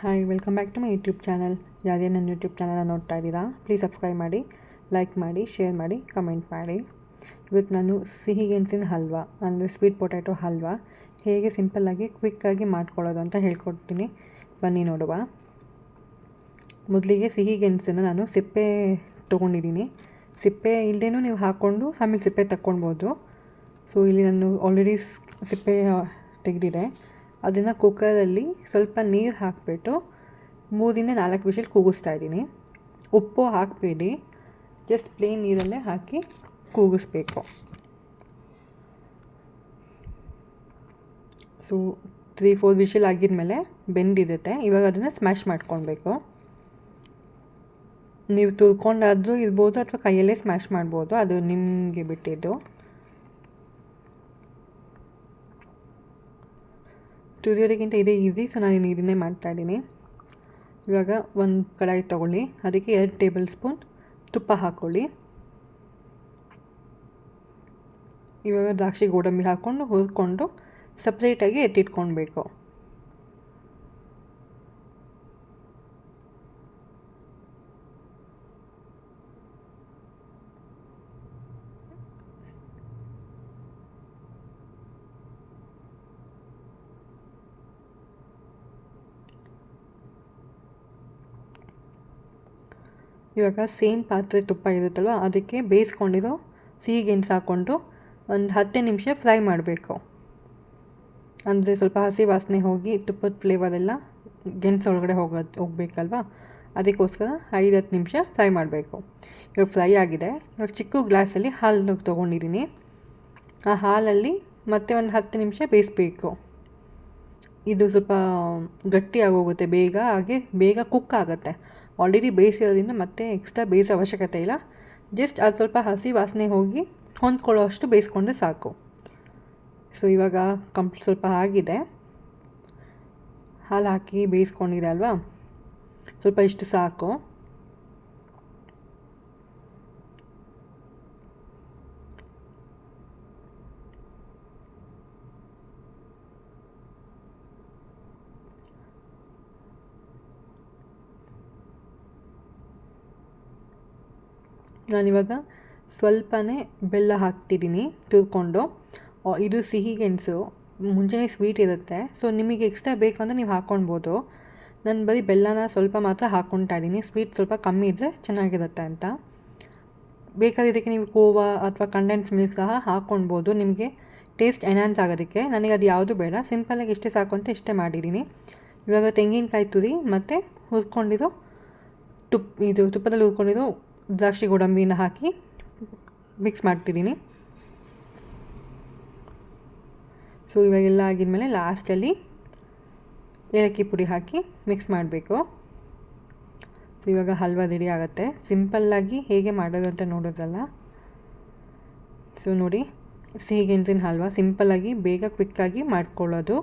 Hi welcome back to my YouTube channel ಯಾವುದೇ ನನ್ನ YouTube ಚಾನಲ್ನ ನೋಡ್ತಾ ಇದ್ದೀರಾ ಪ್ಲೀಸ್ ಸಬ್ಸ್ಕ್ರೈಬ್ ಮಾಡಿ ಲೈಕ್ ಮಾಡಿ ಶೇರ್ ಮಾಡಿ ಕಮೆಂಟ್ ಮಾಡಿ. ಇವತ್ತು ನಾನು ಸಿಹಿ ಗೆಣಸಿನ ಹಲ್ವಾ, ಅಂದರೆ ಸ್ವೀಟ್ ಪೊಟ್ಯಾಟೊ ಹಲ್ವಾ, ಹೇಗೆ ಸಿಂಪಲ್ಲಾಗಿ ಕ್ವಿಕ್ಕಾಗಿ ಮಾಡ್ಕೊಳ್ಳೋದು ಅಂತ ಹೇಳ್ಕೊಡ್ತೀನಿ. ಬನ್ನಿ ನೋಡುವ. ಮೊದಲಿಗೆ ಸಿಹಿ ಗೆಣಸನ್ನು ನಾನು ಸಿಪ್ಪೆ ತೊಗೊಂಡಿದ್ದೀನಿ. ಸಿಪ್ಪೆ ಇಲ್ಲದೇನೂ ನೀವು ಹಾಕ್ಕೊಂಡು ಆಮೇಲೆ ಸಿಪ್ಪೆ ತಕ್ಕೊಳ್ಬೋದು. ಸೊ ಇಲ್ಲಿ ನಾನು ಆಲ್ರೆಡಿ ಸಿಪ್ಪೆ ತೆಗೆದಿದೆ. ಅದನ್ನು ಕುಕ್ಕರಲ್ಲಿ ಸ್ವಲ್ಪ ನೀರು ಹಾಕಿಬಿಟ್ಟು ಮೂರಿಂದ ನಾಲ್ಕು ವಿಷಲ್ ಕೂಗಿಸ್ತಾ ಇದ್ದೀನಿ. ಉಪ್ಪು ಹಾಕಬೇಡಿ. ಜಸ್ಟ್ ಪ್ಲೇನ್ ನೀರಲ್ಲೇ ಹಾಕಿ ಕೂಗಿಸ್ಬೇಕು. ಸೊ ತ್ರೀ ಫೋರ್ ವಿಷಲ್ ಆಗಿದ್ಮೇಲೆ ಬೆಂದಿರುತ್ತೆ. ಇವಾಗ ಅದನ್ನು ಸ್ಮ್ಯಾಶ್ ಮಾಡ್ಕೊಳ್ಬೇಕು. ನೀವು ತುರ್ಕೊಂಡಾದರೂ ಇರ್ಬೋದು ಅಥವಾ ಕೈಯಲ್ಲೇ ಸ್ಮ್ಯಾಶ್ ಮಾಡ್ಬೋದು. ಅದು ನಿಮಗೆ ಬಿಟ್ಟಿದ್ದು. ತುರಿಯೋದಕ್ಕಿಂತ ಇದೇ ಈಸಿ ಸೊ ನಾನು ಇದನ್ನೇ ಮಾಡ್ತಾಯಿದ್ದೀನಿ ಇವಾಗ ಒಂದು ಕಡಾಯಿ ತೊಗೊಳ್ಳಿ. ಅದಕ್ಕೆ ಎರಡು ಟೇಬಲ್ ಸ್ಪೂನ್ ತುಪ್ಪ ಹಾಕ್ಕೊಳ್ಳಿ ಇವಾಗ ದ್ರಾಕ್ಷಿ, ಗೋಡಂಬಿ ಹಾಕ್ಕೊಂಡು ಹುರ್ಕೊಂಡು ಸಪ್ರೇಟಾಗಿ ಎತ್ತಿಟ್ಕೊಳ್ಬೇಕು ಇವಾಗ ಸೇಮ್ ಪಾತ್ರೆ ತುಪ್ಪ ಇರುತ್ತಲ್ವ, ಅದಕ್ಕೆ ಬೇಯಿಸ್ಕೊಂಡಿರೋ ಸಿಹಿ ಗೆಣಸು ಹಾಕ್ಕೊಂಡು ಒಂದು ಹತ್ತು ನಿಮಿಷ ಫ್ರೈ ಮಾಡಬೇಕು. ಅಂದರೆ ಸ್ವಲ್ಪ ಹಸಿ ವಾಸನೆ ಹೋಗಿ ತುಪ್ಪದ ಫ್ಲೇವರೆಲ್ಲ ಗೆಣಸು ಒಳಗಡೆ ಹೋಗೋದು ಹೋಗಬೇಕಲ್ವಾ, ಅದಕ್ಕೋಸ್ಕರ ಐದು ಹತ್ತು ನಿಮಿಷ ಫ್ರೈ ಮಾಡಬೇಕು. ಇವಾಗ ಫ್ರೈ ಆಗಿದೆ. ಇವಾಗ ಚಿಕ್ಕ ಗ್ಲಾಸಲ್ಲಿ ಹಾಲು ತೊಗೊಂಡಿದ್ದೀನಿ. ಆ ಹಾಲಲ್ಲಿ ಮತ್ತೆ ಒಂದು ಹತ್ತು ನಿಮಿಷ ಬೇಯಿಸ್ಬೇಕು. ಇದು ಸ್ವಲ್ಪ ಗಟ್ಟಿ ಆಗೋಗುತ್ತೆ, ಬೇಗ, ಹಾಗೆ ಬೇಗ ಕುಕ್ ಆಗುತ್ತೆ. ಆಲ್ರೆಡಿ ಬೇಯಿಸಿರೋದ್ರಿಂದ ಮತ್ತೆ ಎಕ್ಸ್ಟ್ರಾ ಬೇಯಿಸೋ ಅವಶ್ಯಕತೆ ಇಲ್ಲ. ಜಸ್ಟ್ ಅದು ಸ್ವಲ್ಪ ಹಸಿ ವಾಸನೆ ಹೋಗಿ ಹೊಂದ್ಕೊಳ್ಳೋ ಅಷ್ಟು ಬೇಯಿಸ್ಕೊಂಡ್ರೆ ಸಾಕು. ಸೊ ಇವಾಗ ಕಂಪ್ಲೀಟ್ ಸ್ವಲ್ಪ ಆಗಿದೆ. ಹಾಲು ಹಾಕಿ ಬೇಯಿಸ್ಕೊಂಡಿದೆ ಅಲ್ವಾ? ಸ್ವಲ್ಪ ಇಷ್ಟು ಸಾಕು. ನಾನಿವಾಗ ಸ್ವಲ್ಪನೇ ಬೆಲ್ಲ ಹಾಕ್ತಿದ್ದೀನಿ ತುರ್ಕೊಂಡು. ಇದು ಸಿಹಿ ಗೆಣಸು. ಮುಂಚೆನೇ ಸ್ವೀಟ್ ಇರುತ್ತೆ. ಸೊ ನಿಮಗೆ ಎಕ್ಸ್ಟ್ರಾ ಬೇಕು ಅಂದರೆ ನೀವು ಹಾಕ್ಕೊಳ್ಬೋದು ನಾನು ಬರೀ ಬೆಲ್ಲನ ಸ್ವಲ್ಪ ಮಾತ್ರ ಹಾಕ್ಕೊಳ್ತಾ ಇದ್ದೀನಿ. ಸ್ವೀಟ್ ಸ್ವಲ್ಪ ಕಮ್ಮಿ ಇದ್ದರೆ ಚೆನ್ನಾಗಿರುತ್ತೆ ಅಂತ. ಬೇಕಾದ್ರೆ ಇದಕ್ಕೆ ನೀವು ಕೋವಾ ಅಥವಾ ಕಂಡೆನ್ಸ್ ಮಿಲ್ಕ್ ಸಹ ಹಾಕ್ಕೊಳ್ಬೋದು ನಿಮಗೆ ಟೇಸ್ಟ್ ಎನ್ಹಾನ್ಸ್ ಆಗೋದಕ್ಕೆ. ನನಗೆ ಅದು ಯಾವುದು ಬೇಡ. ಸಿಂಪಲಾಗಿ ಇಷ್ಟೇ ಸಾಕು ಅಂತ ಇಷ್ಟೇ ಮಾಡಿದ್ದೀನಿ. ಇವಾಗ ತೆಂಗಿನಕಾಯಿ ತುರಿ ಮತ್ತು ಹುರ್ಕೊಂಡಿರೋ ತುಪ್ಪ ಇದು ತುಪ್ಪದಲ್ಲಿ ಹುರ್ಕೊಂಡಿರೋ ದ್ರಾಕ್ಷಿ ಗೋಡಂಬಿನ ಹಾಕಿ ಮಿಕ್ಸ್ ಮಾಡ್ತಿದ್ದೀನಿ. ಸೊ ಇವಾಗೆಲ್ಲ ಆಗಿದ್ಮೇಲೆ ಲಾಸ್ಟಲ್ಲಿ ಏಲಕ್ಕಿ ಪುಡಿ ಹಾಕಿ ಮಿಕ್ಸ್ ಮಾಡಬೇಕು. ಸೊ ಇವಾಗ ಹಲ್ವಾ ರೆಡಿ ಆಗುತ್ತೆ. ಸಿಂಪಲ್ಲಾಗಿ ಹೇಗೆ ಮಾಡೋದು ಅಂತ ನೋಡೋದಲ್ಲ. ಸೊ ನೋಡಿ, ಸಿಹಿ ಗೆಣಸಿನ ಹಲ್ವಾ ಸಿಂಪಲ್ಲಾಗಿ ಬೇಗ ಕ್ವಿಕ್ಕಾಗಿ ಮಾಡ್ಕೊಳ್ಳೋದು.